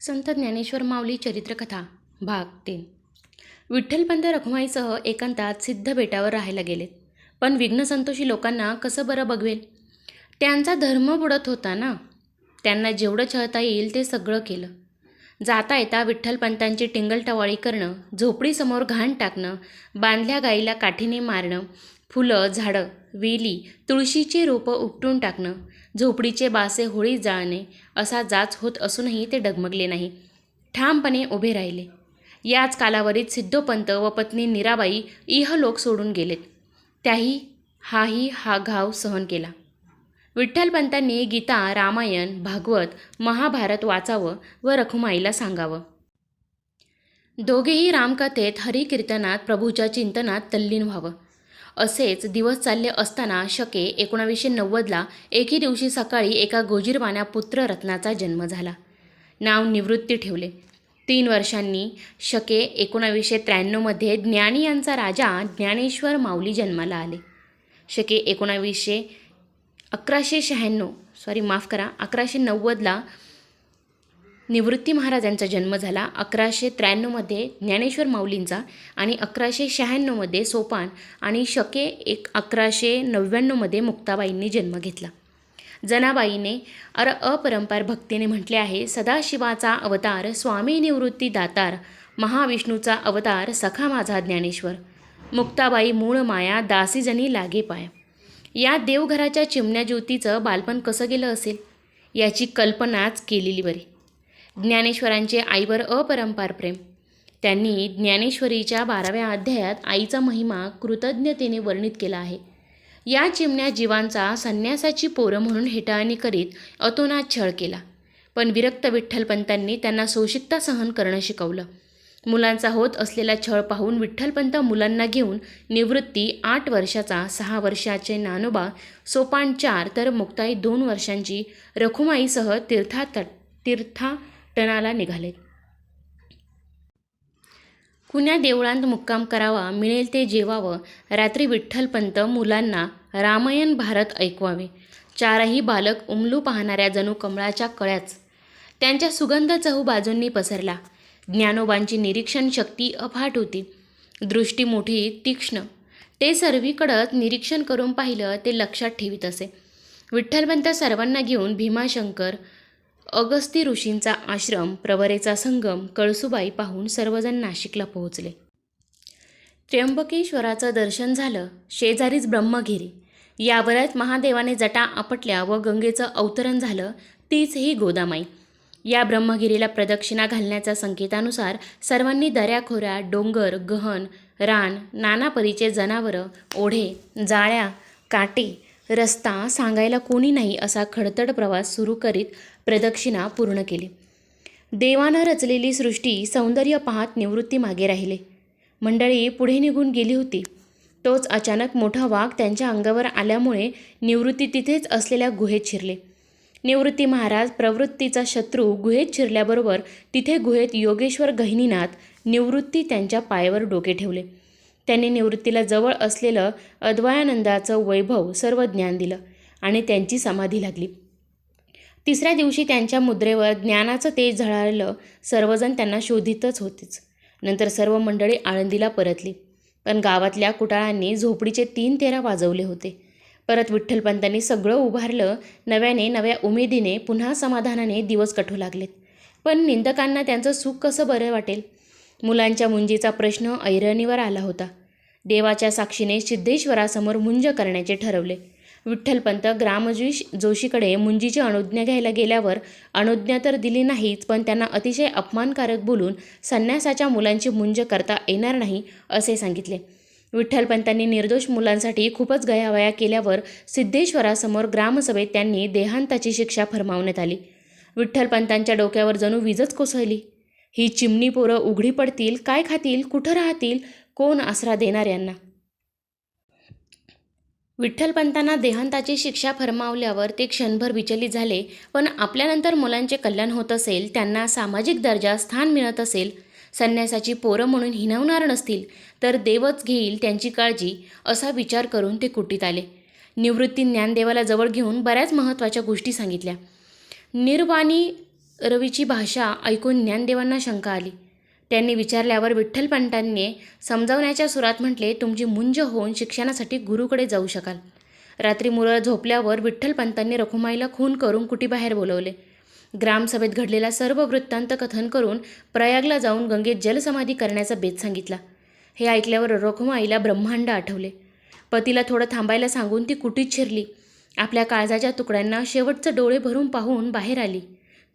संत ज्ञानेश्वर माऊली चरित्रकथा भाग तीन. विठ्ठलपंत रखुमाईसह एकांतात सिद्ध बेटावर राहायला गेलेत पण विघ्न संतोषी लोकांना कसं बरं बघवेल? त्यांचा धर्म बुडत होता ना? त्यांना जेवढं छळता येईल ते सगळं केलं. जाता येता विठ्ठलपंतांची टिंगलटवाळी करणं झोपडीसमोर घाण टाकणं बांधल्या गाईला काठीने मारणं फुलं झाडं वेली तुळशीची रोपं उपटून टाकणं झोपडीचे बासे होळी जाळणे असा जाच होत असूनही ते डगमगले नाही. ठामपणे उभे राहिले. याच कालावधीत सिद्धोपंत व पत्नी मीराबाई इहलोक सोडून गेलेत. त्याही हाही हा घाव सहन केला. विठ्ठलपंतांनी गीता रामायण भागवत महाभारत वाचावं व रखुमाईला सांगावं. दोघेही रामकथेत हरिकीर्तनात प्रभूच्या चिंतनात तल्लीन व्हावं. असेच दिवस चालले असताना शके एकोणावीसशे नव्वदला एके दिवशी सकाळी एका गोजीरवाण्या पुत्र रत्नाचा जन्म झाला. नाव निवृत्ती ठेवले. तीन वर्षांनी शके एकोणावीसशे त्र्याण्णवमध्ये ज्ञानी यांचा राजा ज्ञानेश्वर माऊली जन्माला आले. शके एकोणावीसशे अकराशे शहाण्णव सॉरी माफ करा अकराशे नव्वदला निवृत्ती महाराजांचा जन्म झाला अकराशे त्र्याण्णवमध्ये ज्ञानेश्वर माऊलींचा आणि अकराशे शहाण्णवमध्ये सोपान आणि शके एक अकराशे नव्याण्णवमध्ये मुक्ताबाईंनी जन्म घेतला. जनाबाईने अर अपरंपार भक्तीने म्हटले आहे सदाशिवाचा अवतार स्वामी निवृत्ती दातार महाविष्णूचा अवतार सखा माझा ज्ञानेश्वर. मुक्ताबाई मूळ माया दासीजनी लागे पाय. या देवघराच्या चिमण्या ज्योतीचं बालपण कसं गेलं असेल? याची कल्पनाच केलेली बरी. ज्ञानेश्वरांचे आईवर अपरंपार प्रेम. त्यांनी ज्ञानेश्वरीच्या बाराव्या अध्यायात आईचा महिमा कृतज्ञतेने वर्णित केला आहे. या चिमण्या जीवांचा संन्यासाची पोरं म्हणून हेटाळणी करीत अतोनात छळ केला. पण विरक्त विठ्ठलपंतांनी त्यांना सोशिकता सहन करणं शिकवलं. मुलांचा होत असलेला छळ पाहून विठ्ठलपंत मुलांना घेऊन निवृत्ती आठ वर्षाचा सहा वर्षाचे नानोबा सोपान चार तर मुक्ताई दोन वर्षांची रखुमाईसह तीर्था तीर्था पट्टणाला निघाले. कुण्या देवळांत मुक्काम करावा मिळेल ते जेवावं रात्री विठ्ठलपंत मुलांना रामायण भारत ऐकवावे. चारही बालक उमलू पाहणाऱ्या जणू कमळाच्या कळ्याच. त्यांच्या सुगंध चहू बाजूंनी पसरला. ज्ञानोबांची निरीक्षण शक्ती अफाट होती. दृष्टी मोठी तीक्ष्ण. ते सर्वीकडत निरीक्षण करून पाहिलं ते लक्षात ठेवीत असे. विठ्ठलपंत सर्वांना घेऊन भीमाशंकर अगस्ती ऋषींचा आश्रम प्रवरेचा संगम कळसुबाई पाहून सर्वजण नाशिकला पोहोचले. त्र्यंबकेश्वराचं दर्शन झालं शेजारीच ब्रह्मगिरी. यावरच महादेवाने जटा आपटल्या व गंगेचं अवतरण झालं तीच ही गोदामाई. या ब्रह्मगिरीला प्रदक्षिणा घालण्याच्या संकेतानुसार सर्वांनी दऱ्याखोऱ्या डोंगर गहन रान नाना परीचे जनावरं ओढे जाळ्या काटे रस्ता सांगायला कोणी नाही असा खडतड प्रवास सुरू करीत प्रदक्षिणा पूर्ण केली. देवानं रचलेली सृष्टी सौंदर्य पाहत निवृत्ती मागे राहिले. मंडळी पुढे निघून गेली होती. तोच अचानक मोठा वाघ त्यांच्या अंगावर आल्यामुळे निवृत्ती तिथेच असलेल्या गुहेत शिरले. निवृत्ती महाराज प्रवृत्तीचा शत्रू गुहेत शिरल्याबरोबर तिथे गुहेत योगेश्वर गहिनीनाथ निवृत्ती त्यांच्या पायावर डोके ठेवले. त्यांनी निवृत्तीला जवळ असलेलं अद्वयानंदाचं वैभव सर्व ज्ञान दिलं आणि त्यांची समाधी लागली. तिसऱ्या दिवशी त्यांच्या मुद्रेवर ज्ञानाचं तेज झळाळलं सर्वजण त्यांना शोधितच होतेच. नंतर सर्व मंडळी आळंदीला परतली. पण गावातल्या कुटाळांनी झोपडीचे तीन तेरा वाजवले होते. परत विठ्ठलपंतांनी सगळं उभारलं. नव्याने नव्या उमेदीने पुन्हा समाधानाने दिवस कठू लागलेत. पण निंदकांना त्यांचं सुख कसं बरं वाटेल? मुलांच्या मुंजीचा प्रश्न ऐरणीवर आला होता. देवाच्या साक्षीने सिद्धेश्वरासमोर मुंज करण्याचे ठरवले. विठ्ठलपंत ग्रामजोश जोशीकडे मुंजीची अनुज्ञा घ्यायला गेल्यावर अनुज्ञा तर दिली नाहीच पण त्यांना अतिशय अपमानकारक बोलून संन्यासाच्या मुलांची मुंज करता येणार नाही असे सांगितले. विठ्ठलपंतांनी निर्दोष मुलांसाठी खूपच गयावया केल्यावर सिद्धेश्वरासमोर ग्रामसभेत त्यांनी देहांताची शिक्षा फरमावण्यात आली. विठ्ठलपंतांच्या डोक्यावर जणू वीजच कोसळली. ही चिमणी पोरं उघडी पडतील काय खातील कुठं राहतील कोण आसरा देणार यांना? विठ्ठलपंतांना देहांताची शिक्षा फरमावल्यावर ते क्षणभर विचलित झाले. पण आपल्यानंतर मुलांचे कल्याण होत असेल त्यांना सामाजिक दर्जा स्थान मिळत असेल संन्यासाची पोरं म्हणून हिनवणार नसतील तर देवच घेईल त्यांची काळजी असा विचार करून ते कुटीत आले. निवृत्ती ज्ञानदेवाला जवळ घेऊन बऱ्याच महत्त्वाच्या गोष्टी सांगितल्या. निर्वाणी रवीची भाषा ऐकून ज्ञानदेवांना शंका आली. त्यांनी विचारल्यावर विठ्ठलपंतांनी समजावण्याच्या सुरात म्हटले तुमची मुंज होऊन शिक्षणासाठी गुरुकडे जाऊ शकाल. रात्री मुरळ झोपल्यावर विठ्ठलपंतांनी रखुमाईला खून करून कुटीबाहेर बोलवले. ग्रामसभेत घडलेला सर्व वृत्तांत कथन करून प्रयागला जाऊन गंगेत जलसमाधी करण्याचा बेत सांगितला. हे ऐकल्यावर रखुमाईला ब्रह्मांड आठवले. पतीला थोडं थांबायला सांगून ती कुटीत शिरली. आपल्या काळजाच्या तुकड्यांना शेवटचं डोळे भरून पाहून बाहेर आली.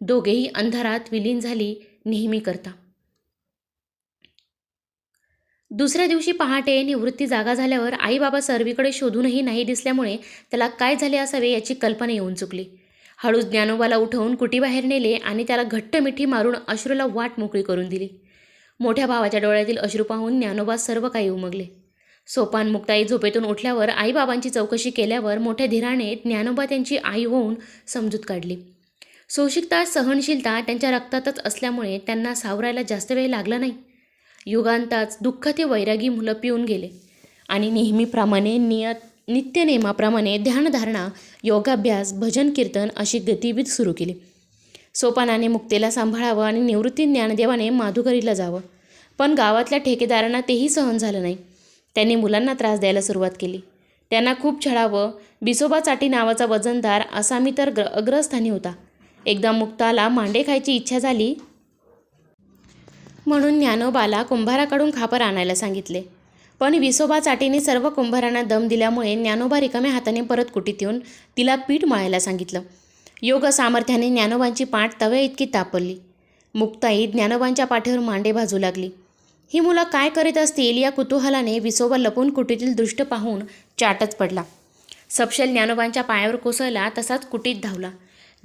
दोघेही अंधारात विलीन झाली नेहमी करता. दुसऱ्या दिवशी पहाटे निवृत्ती जागा झाल्यावर आईबाबा सर्वीकडे शोधूनही नाही दिसल्यामुळे त्याला काय झाले असावे याची कल्पना येऊन चुकली. हळूच ज्ञानोबाला उठवून कुटीबाहेर नेले आणि त्याला घट्ट मिठी मारून अश्रूला वाट मोकळी करून दिली. मोठ्या भावाच्या डोळ्यातील अश्रू पाहून ज्ञानोबा सर्व काही उमगले. सोपान मुक्ताई झोपेतून उठल्यावर आईबाबांची चौकशी केल्यावर मोठ्या धीराने ज्ञानोबा त्यांची आई होऊन समजूत काढली. सोशिकता सहनशीलता त्यांच्या रक्तातच असल्यामुळे त्यांना सावरायला जास्त वेळ लागला नाही. युगांताच दुःख ते वैरागी मुलं पिऊन गेले. आणि नेहमीप्रमाणे नियत नित्यनेमाप्रमाणे ध्यानधारणा योगाभ्यास भजन कीर्तन अशी गतिविध सुरू केली. सोपानाने मुक्तेला सांभाळावं आणि निवृत्ती ज्ञानदेवाने माधुकरीला जावं. पण गावातल्या ठेकेदारांना तेही सहन झालं नाही. त्यांनी मुलांना त्रास द्यायला सुरुवात केली. त्यांना खूप छळावं बिसोबा चाटी नावाचा वजनदार आसामी तर ग्र अग्रस्थानी होता. एकदा मुक्ताला मांडे खायची इच्छा झाली म्हणून ज्ञानोबाला कुंभाराकडून खापर आणायला सांगितले. पण विसोबा चाटीने सर्व कुंभारांना दम दिल्यामुळे ज्ञानोबा रिकाम्या हाताने परत कुटीत येऊन तिला पीठ मळायला सांगितलं. योग सामर्थ्याने ज्ञानोबांची पाठ तव्या इतकी तापरली मुक्ताई ज्ञानोबांच्या पाठीवर मांडे भाजू लागली. ही मुलं काय करीत असतील या कुतूहलाने विसोबा लपून कुटीतील दृष्ट पाहून चाटच पडला. सपशेल ज्ञानोबांच्या पायावर कोसळला तसाच कुटीत धावला.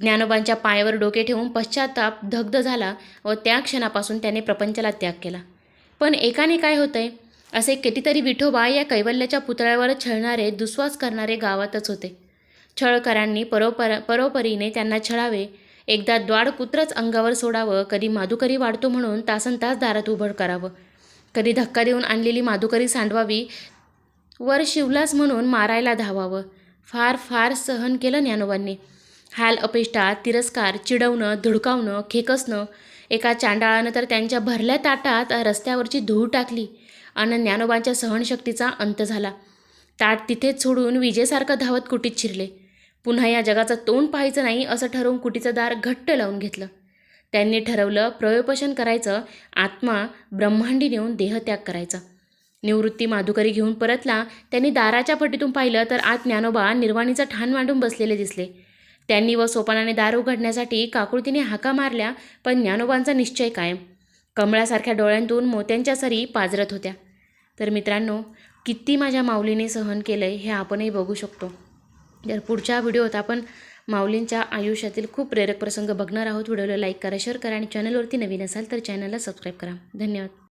ज्ञानोबांच्या पायावर डोके ठेवून पश्चाताप दग्ध झाला व त्या क्षणापासून त्याने प्रपंचाला त्याग केला. पण एकाने काय होतंय? असे कितीतरी विठोबा या कैवल्याच्या पुतळ्यावर छळणारे दुस्वास करणारे गावातच होते. छळकरांनी परोपर परोपरीने त्यांना छळावे. एकदा द्वाड कुत्रच अंगावर सोडावं कधी माधुकरी वाढतो म्हणून तासन तास दारात उभड करावं. कधी धक्का देऊन आणलेली माधुकरी सांडवावी वर शिवलास म्हणून मारायला धावावं. फार फार सहन केलं ज्ञानोबांनी. हाल अपेष्टा तिरस्कार चिडवणं धुडकावणं खेकसणं एका चांडाळानं तर त्यांच्या भरल्या ताटात रस्त्यावरची धूळ टाकली आणि ज्ञानोबांच्या सहनशक्तीचा अंत झाला. ताट तिथेच सोडून विजेसारखं धावत कुटीत शिरले. पुन्हा या जगाचं तोंड पाहायचं नाही असं ठरवून कुटीचं दार घट्ट लावून घेतलं. त्यांनी ठरवलं प्रयोपशन करायचं आत्मा ब्रह्मांडी नेऊन देहत्याग करायचा. निवृत्ती माधुकरी घेऊन परतला त्यांनी दाराच्या फटीतून पाहिलं तर आत ज्ञानोबा निर्वाणीचं ठाण मांडून बसलेले दिसले. त्यांनी व सोपानाने दार उघडण्यासाठी काकुळतीने हाका मारल्या पण ज्ञानोबांचा निश्चय कायम. कमळासारख्या डोळ्यांतून मोत्यांच्या सरी पाजरत होत्या. तर मित्रांनो किती माझ्या माऊलीने सहन केलं आहे हे आपणही बघू शकतो. तर पुढच्या व्हिडिओत आपण माऊलींच्या आयुष्यातील खूप प्रेरक प्रसंग बघणार आहोत. व्हिडिओला लाईक करा शेअर करा आणि चॅनलवरती नवीन असाल तर चॅनलला सबस्क्राईब करा. धन्यवाद.